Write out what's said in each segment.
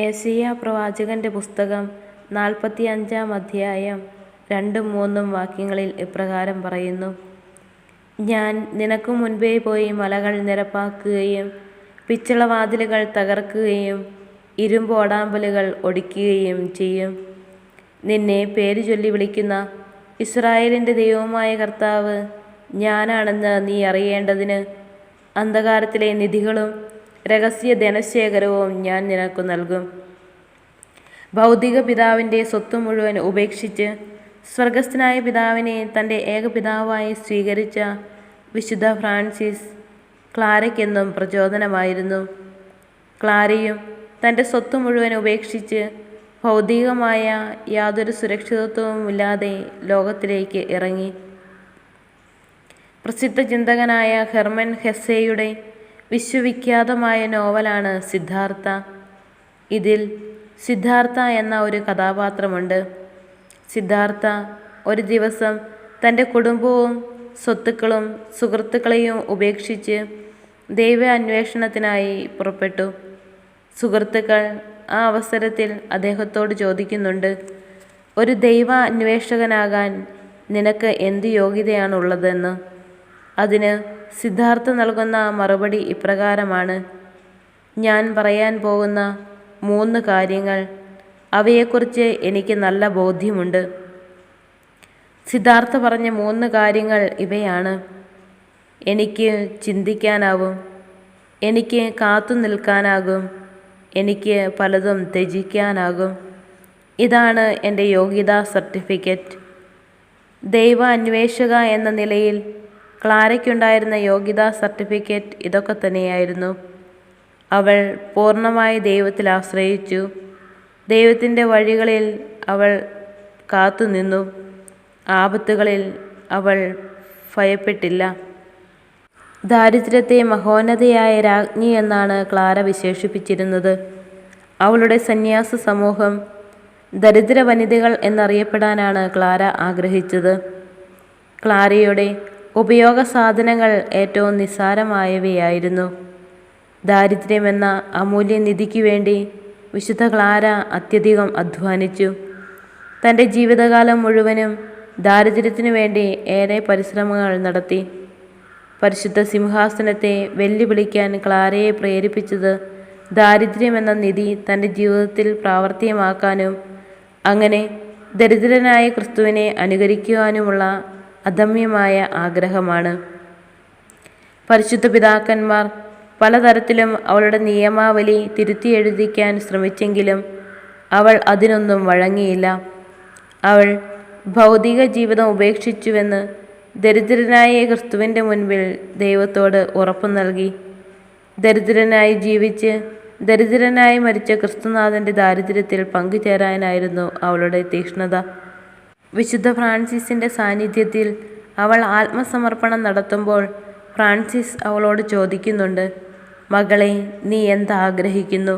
ഏശയ്യാ പ്രവാചകന്റെ പുസ്തകം നാൽപ്പത്തിയഞ്ചാം അധ്യായം രണ്ടും മൂന്നും വാക്യങ്ങളിൽ ഇപ്രകാരം പറയുന്നു. ഞാൻ നിനക്ക് മുൻപേ പോയി മലകൾ നിരപ്പാക്കുകയും പിച്ചളവാതിലുകൾ തകർക്കുകയും ഇരുമ്പോടാമ്പലുകൾ ഒടിക്കുകയും ചെയ്യും. നിന്നെ പേര് ചൊല്ലി വിളിക്കുന്ന ഇസ്രായേലിന്റെ ദൈവമായ കർത്താവ് ഞാനാണെന്ന് നീ അറിയേണ്ടതിന് അന്ധകാരത്തിലെ നിധികളും രഹസ്യ ധനശേഖരവും ഞാൻ നിനക്കു നൽകും. ഭൗതിക പിതാവിന്റെ സ്വത്ത് മുഴുവൻ ഉപേക്ഷിച്ച് സ്വർഗസ്ഥനായ പിതാവിനെ തന്റെ ഏകപിതാവായി സ്വീകരിച്ച വിശുദ്ധ ഫ്രാൻസിസ് ക്ലാരയ്ക്കെന്നും പ്രചോദനമായിരുന്നു. ക്ലാരയും തന്റെ സ്വത്ത് മുഴുവൻ ഉപേക്ഷിച്ച് ഭൗതികമായ യാതൊരു സുരക്ഷിതത്വവുമില്ലാതെ ലോകത്തിലേക്ക് ഇറങ്ങി. പ്രസിദ്ധ ചിന്തകനായ ഹെർമൻ ഹെസ്സെയുടെ വിശ്വവിഖ്യാതമായ നോവലാണ് സിദ്ധാർത്ഥ. ഇതിൽ സിദ്ധാർത്ഥ എന്ന ഒരു കഥാപാത്രമുണ്ട്. സിദ്ധാർത്ഥ ഒരു ദിവസം തന്റെ കുടുംബവും സ്വത്തുക്കളും സുഹൃത്തുക്കളെയും ഉപേക്ഷിച്ച് ദൈവ അന്വേഷണത്തിനായി പുറപ്പെട്ടു. സുഹൃത്തുക്കൾ ആ അവസരത്തിൽ അദ്ദേഹത്തോട് ചോദിക്കുന്നുണ്ട്, ഒരു ദൈവ അന്വേഷകനാകാൻ നിനക്ക് എന്ത് യോഗ്യതയാണുള്ളതെന്ന്. അതിന് സിദ്ധാർത്ഥ നൽകുന്ന മറുപടി ഇപ്രകാരമാണ്, ഞാൻ പറയാൻ പോകുന്ന മൂന്ന് കാര്യങ്ങൾ, അവയെക്കുറിച്ച് എനിക്ക് നല്ല ബോധ്യമുണ്ട്. സിദ്ധാർത്ഥ പറഞ്ഞ മൂന്ന് കാര്യങ്ങൾ ഇവയാണ്. എനിക്ക് ചിന്തിക്കാനാവും, എനിക്ക് കാത്തു നിൽക്കാനാകും എനിക്ക് പലതും ത്യജിക്കാനാകും. ഇതാണ് എന്റെ യോഗ്യതാ സർട്ടിഫിക്കറ്റ്. ദൈവ അന്വേഷക എന്ന നിലയിൽ ക്ലാരയ്ക്കുണ്ടായിരുന്ന യോഗ്യതാ സർട്ടിഫിക്കറ്റ് ഇതൊക്കെ തന്നെയായിരുന്നു അവൾ പൂർണമായി ദൈവത്തിൽ ആശ്രയിച്ചു. ദൈവത്തിന്റെ വഴികളിൽ അവൾ കാത്തുനിന്നു. ആപത്തുകളിൽ അവൾ ഭയപ്പെട്ടില്ല. ദാരിദ്ര്യത്തെ മഹോന്നതയായ രാജ്ഞി എന്നാണ് ക്ലാര വിശേഷിപ്പിച്ചിരുന്നത്. അവളുടെ സന്യാസ സമൂഹം ദരിദ്ര വനിതകൾ എന്നറിയപ്പെടാനാണ് ക്ലാര ആഗ്രഹിച്ചത്. ക്ലാരയുടെ ഉപയോഗസാധനങ്ങൾ ഏറ്റവും നിസ്സാരമായവയായിരുന്നു. ദാരിദ്ര്യമെന്ന അമൂല്യനിധിക്കുവേണ്ടി വിശുദ്ധ ക്ലാര അത്യധികം അധ്വാനിച്ചു. തന്റെ ജീവിതകാലം മുഴുവനും ദാരിദ്ര്യത്തിനു വേണ്ടി ഏറെ പരിശ്രമങ്ങൾ നടത്തി. പരിശുദ്ധ സിംഹാസനത്തെ വെല്ലുവിളിക്കാൻ ക്ലാരയെ പ്രേരിപ്പിച്ചത് ദാരിദ്ര്യമെന്ന നിധി തന്റെ ജീവിതത്തിൽ പ്രാവർത്തികമാക്കാനും അങ്ങനെ ദരിദ്രനായ ക്രിസ്തുവിനെ അനുകരിക്കുവാനുമുള്ള അദമ്യമായ ആഗ്രഹമാണ്. പരിശുദ്ധ പിതാക്കന്മാർ പലതരത്തിലും അവളുടെ നിയമാവലി തിരുത്തിയെഴുതിക്കാൻ ശ്രമിച്ചെങ്കിലും അവൾ അതിനൊന്നും വഴങ്ങിയില്ല. അവൾ ഭൗതിക ജീവിതം ഉപേക്ഷിച്ചുവെന്ന് ദരിദ്രനായ ക്രിസ്തുവിന്റെ മുൻപിൽ ദൈവത്തോട് ഉറപ്പു നൽകി ദരിദ്രനായി ജീവിച്ച് ദരിദ്രനായി മരിച്ച ക്രിസ്തുനാഥന്റെ ദാരിദ്ര്യത്തിൽ പങ്കുചേരാനായിരുന്നു അവളുടെ തീക്ഷ്ണത. വിശുദ്ധ ഫ്രാൻസിസിന്റെ സാന്നിധ്യത്തിൽ അവൾ ആത്മസമർപ്പണം നടത്തുമ്പോൾ ഫ്രാൻസിസ് അവളോട് ചോദിക്കുന്നുണ്ട്, മകളെ നീ എന്താഗ്രഹിക്കുന്നു.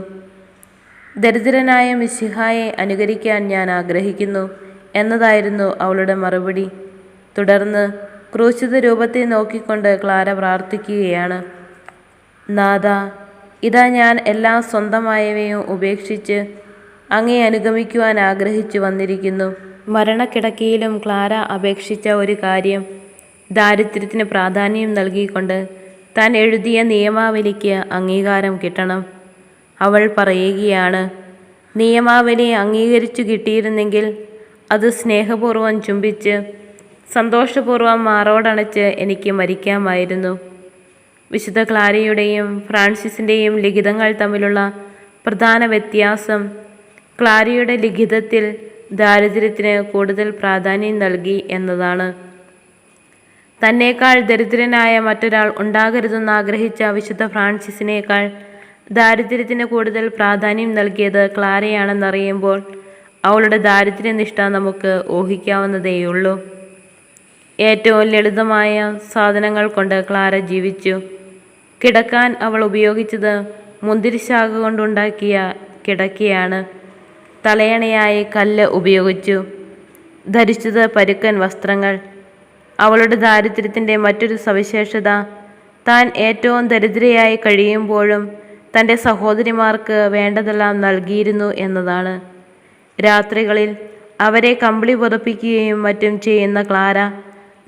ദരിദ്രനായ മിശിഹായെ അനുകരിക്കാൻ ഞാൻ ആഗ്രഹിക്കുന്നു എന്നതായിരുന്നു അവളുടെ മറുപടി. തുടർന്ന് ക്രൂശിത രൂപത്തെ നോക്കിക്കൊണ്ട് ക്ലാര പ്രാർത്ഥിക്കുകയാണ്, നാഥ ഇതാ ഞാൻ എല്ലാ സ്വന്തമായവയും ഉപേക്ഷിച്ച് അങ്ങേ അനുഗമിക്കുവാൻ ആഗ്രഹിച്ചു വന്നിരിക്കുന്നു. മരണക്കിടക്കയിലും ക്ലാര അപേക്ഷിച്ച ഒരു കാര്യം ദാരിദ്ര്യത്തിന് പ്രാധാന്യം നൽകിക്കൊണ്ട് താൻ എഴുതിയ നിയമാവലിക്ക് അംഗീകാരം കിട്ടണം. അവൾ പറയുകയാണ്, നിയമാവലി അംഗീകരിച്ചു കിട്ടിയിരുന്നെങ്കിൽ അത് സ്നേഹപൂർവം ചുംബിച്ച് സന്തോഷപൂർവം മാറോടണച്ച് എനിക്ക് മരിക്കാമായിരുന്നു. വിശുദ്ധ ക്ലാരയുടെയും ഫ്രാൻസിസിന്റെയും ലിഖിതങ്ങൾ തമ്മിലുള്ള പ്രധാന വ്യത്യാസം ക്ലാരയുടെ ലിഖിതത്തിൽ ദാരിദ്ര്യത്തിന് കൂടുതൽ പ്രാധാന്യം നൽകി എന്നതാണ്. തന്നേക്കാൾ ദരിദ്രനായ മറ്റൊരാൾ ഉണ്ടാകരുതെന്ന് ആഗ്രഹിച്ച വിശുദ്ധ ഫ്രാൻസിസിനേക്കാൾ ദാരിദ്ര്യത്തിന് കൂടുതൽ പ്രാധാന്യം നൽകിയത് ക്ലാരയാണെന്നറിയുമ്പോൾ അവളുടെ ദാരിദ്ര്യനിഷ്ഠ നമുക്ക് ഊഹിക്കാവുന്നതേയുള്ളൂ. ഏറ്റവും ലളിതമായ സാധനങ്ങൾ കൊണ്ട് ക്ലാര ജീവിച്ചു. കിടക്കാൻ അവൾ ഉപയോഗിച്ചത് മുന്തിരിശാഖ കൊണ്ടുണ്ടാക്കിയ കിടക്കയാണ്. തലയണയായി കല്ല് ഉപയോഗിച്ചു. ധരിച്ചത് പരുക്കൻ വസ്ത്രങ്ങൾ. അവളുടെ ദാരിദ്ര്യത്തിന്റെ മറ്റൊരു സവിശേഷത താൻ ഏറ്റവും ദരിദ്രയായി കഴിയുമ്പോഴും തന്റെ സഹോദരിമാർക്ക് വേണ്ടതെല്ലാം നൽകിയിരുന്നു എന്നതാണ് രാത്രികളിൽ അവരെ കമ്പിളി പുതപ്പിക്കുകയും മറ്റും ചെയ്യുന്ന ക്ലാര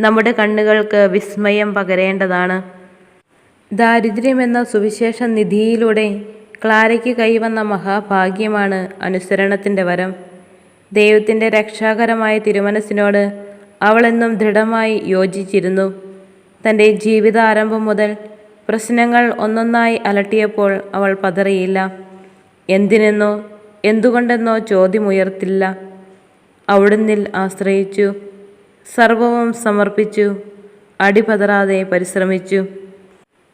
നമ്മുടെ കണ്ണുകൾക്ക് വിസ്മയം പകരേണ്ടതാണ് ദാരിദ്ര്യമെന്ന സുവിശേഷ നിധിയിലൂടെ ക്ലാരയ്ക്ക് കൈവന്ന മഹാഭാഗ്യമാണ് അനുസരണത്തിന്റെ വരം. ദൈവത്തിന്റെ രക്ഷാകരമായ തിരുമനസ്സിനോട് അവളെന്നും ദൃഢമായി യോജിച്ചിരുന്നു. തന്റെ ജീവിതാരംഭം മുതൽ പ്രശ്നങ്ങൾ ഒന്നൊന്നായി അലട്ടിയപ്പോൾ അവൾ പതറിയില്ല. എന്തിനെന്നോ എന്തുകൊണ്ടെന്നോ ചോദ്യമുയർത്തില്ല. അവിടുന്നിൽ ആശ്രയിച്ചു. സർവവും സമർപ്പിച്ചു. അടിപതറാതെ പരിശ്രമിച്ചു.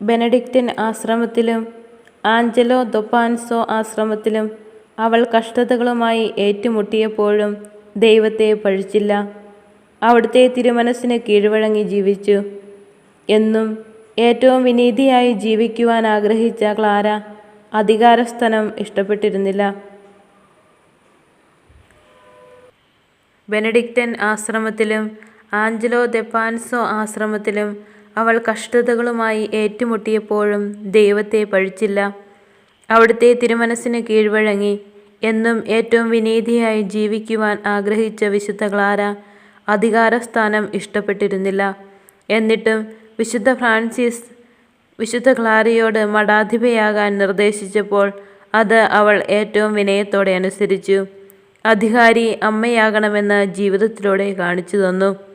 ബെനഡിക്റ്റൻ ആശ്രമത്തിലും ആഞ്ചലോ ദൊപ്പാൻസോ ആശ്രമത്തിലും അവൾ കഷ്ടതകളുമായി ഏറ്റുമുട്ടിയപ്പോഴും ദൈവത്തെ പഴിച്ചില്ല. അവിടുത്തെ തിരുമനസ്സിന് കീഴ്വഴങ്ങി ജീവിച്ചു. എന്നും ഏറ്റവും വിനീതിയായി ജീവിക്കുവാൻ ആഗ്രഹിച്ച ക്ലാര അധികാരസ്ഥനം ഇഷ്ടപ്പെട്ടിരുന്നില്ല. ബെനഡിക്റ്റൻ ആശ്രമത്തിലും ആഞ്ചലോ ദെപ്പാൻസോ ആശ്രമത്തിലും അവൾ കഷ്ടതകളുമായി ഏറ്റുമുട്ടിയപ്പോഴും ദൈവത്തെ പഴിച്ചില്ല. അവിടുത്തെ തിരുമനസ്സിന് കീഴ്വഴങ്ങി. എന്നും ഏറ്റവും വിനീതിയായി ജീവിക്കുവാൻ ആഗ്രഹിച്ച വിശുദ്ധ ക്ലാര അധികാരസ്ഥാനം ഇഷ്ടപ്പെട്ടിരുന്നില്ല. എന്നിട്ടും വിശുദ്ധ ഫ്രാൻസിസ് വിശുദ്ധ ക്ലാരയോട് മഠാധിപയാകാൻ നിർദ്ദേശിച്ചപ്പോൾ അത് അവൾ ഏറ്റവും വിനയത്തോടെ അനുസരിച്ചു. അധികാരി അമ്മയാകണമെന്ന് ജീവിതത്തിലൂടെ കാണിച്ചു തന്നു.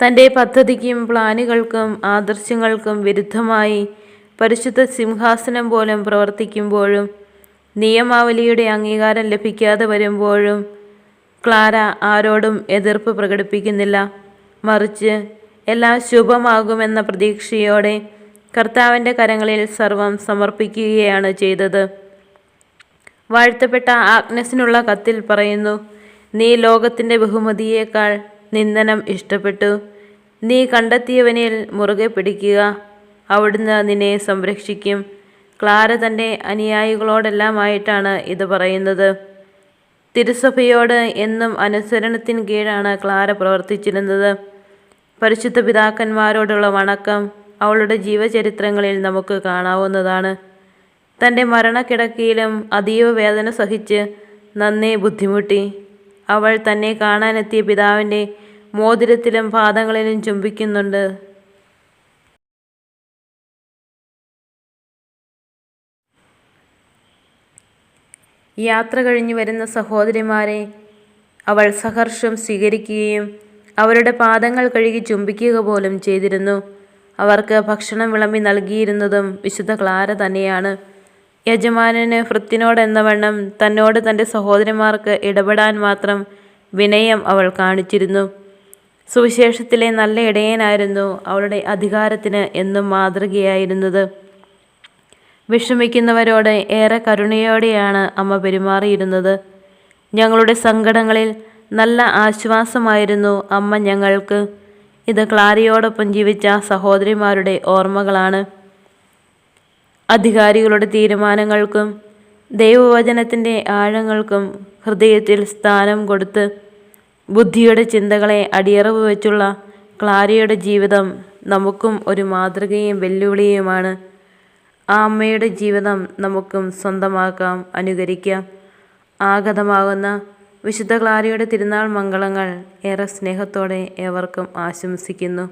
തന്റെ പദ്ധതിക്കും പ്ലാനുകൾക്കും ആദർശങ്ങൾക്കും വിരുദ്ധമായി പരിശുദ്ധ സിംഹാസനം പോലും പ്രവർത്തിക്കുമ്പോഴും നിയമാവലിയുടെ അംഗീകാരം ലഭിക്കാതെ വരുമ്പോഴും ക്ലാര ആരോടും എതിർപ്പ് പ്രകടിപ്പിക്കുന്നില്ല. മറിച്ച് എല്ലാം ശുഭമാകുമെന്ന പ്രതീക്ഷയോടെ കർത്താവിന്റെ കരങ്ങളിൽ സർവം സമർപ്പിക്കുകയാണ് ചെയ്തത്. വാഴ്ത്തപ്പെട്ട ആഗ്നസിനുള്ള കത്തിൽ പറയുന്നു നീ ലോകത്തിന്റെ ബഹുമതിയേക്കാൾ നിന്ദനം ഇഷ്ടപ്പെട്ടു. നീ കണ്ടെത്തിയവനിൽ മുറുകെ പിടിക്കുക. അവിടുന്ന് നിന്നെ സംരക്ഷിക്കും. ക്ലാര തന്റെ അനുയായികളോടെല്ലാമായിട്ടാണ് ഇത് പറയുന്നത്. തിരുസഭയോട് എന്നും അനുസരണത്തിന് കീഴാണ് ക്ലാര പ്രവർത്തിച്ചിരുന്നത്. പരിശുദ്ധ പിതാക്കന്മാരോടുള്ള വണക്കം അവളുടെ ജീവചരിത്രങ്ങളിൽ നമുക്ക് കാണാവുന്നതാണ്. തന്റെ മരണക്കിടക്കയിലും അതീവ വേദന സഹിച്ച് നന്നേ ബുദ്ധിമുട്ടി. അവൾ തന്നെ കാണാനെത്തിയ പിതാവിന്റെ മോതിരത്തിലും പാദങ്ങളിലും ചുംബിക്കുന്നുണ്ട്. യാത്ര കഴിഞ്ഞു വരുന്ന സഹോദരിമാരെ അവൾ സഹർഷം സ്വീകരിക്കുകയും അവരുടെ പാദങ്ങൾ കഴുകി ചുംബിക്കുക പോലും ചെയ്തിരുന്നു. അവർക്ക് ഭക്ഷണം വിളമ്പി നൽകിയിരുന്നതും വിശുദ്ധ ക്ലാര തന്നെയാണ്. യജമാനന് ഭൃത്തിനോടെന്ന വണ്ണം തന്നോട് തന്റെ സഹോദരിമാർക്ക് ഇടപെടാൻ മാത്രം വിനയം അവൾ കാണിച്ചിരുന്നു. സുവിശേഷത്തിലെ നല്ല ഇടയനായിരുന്നു അവളുടെ അധികാരത്തിന് എന്നും മാതൃകയായിരുന്നത്. വിഷമിക്കുന്നവരോട് ഏറെ കരുണയോടെയാണ് അമ്മ പെരുമാറിയിരുന്നത്. ഞങ്ങളുടെ സങ്കടങ്ങളിൽ നല്ല ആശ്വാസമായിരുന്നു അമ്മ ഞങ്ങൾക്ക്. ഇത് ക്ലാരിയോടൊപ്പം ജീവിച്ച സഹോദരിമാരുടെ ഓർമ്മകളാണ്. അധികാരികളുടെ തീരുമാനങ്ങൾക്കും ദൈവവചനത്തിന്റെ ആഴങ്ങൾക്കും ഹൃദയത്തിൽ സ്ഥാനം കൊടുത്ത് ബുദ്ധിയുടെ ചിന്തകളെ അടിയറവ് വെച്ചുള്ള ക്ലാരിയുടെ ജീവിതം നമുക്കും ഒരു മാതൃകയും വെല്ലുവിളിയുമാണ്. ആ അമ്മയുടെ ജീവിതം നമുക്കും സ്വന്തമാക്കാം അനുകരിക്കാം. ആഗതമാകുന്ന വിശുദ്ധ ക്ലാരിയുടെ തിരുനാൾ മംഗളങ്ങൾ ഏറെ സ്നേഹത്തോടെ ഏവർക്കും ആശംസിക്കുന്നു.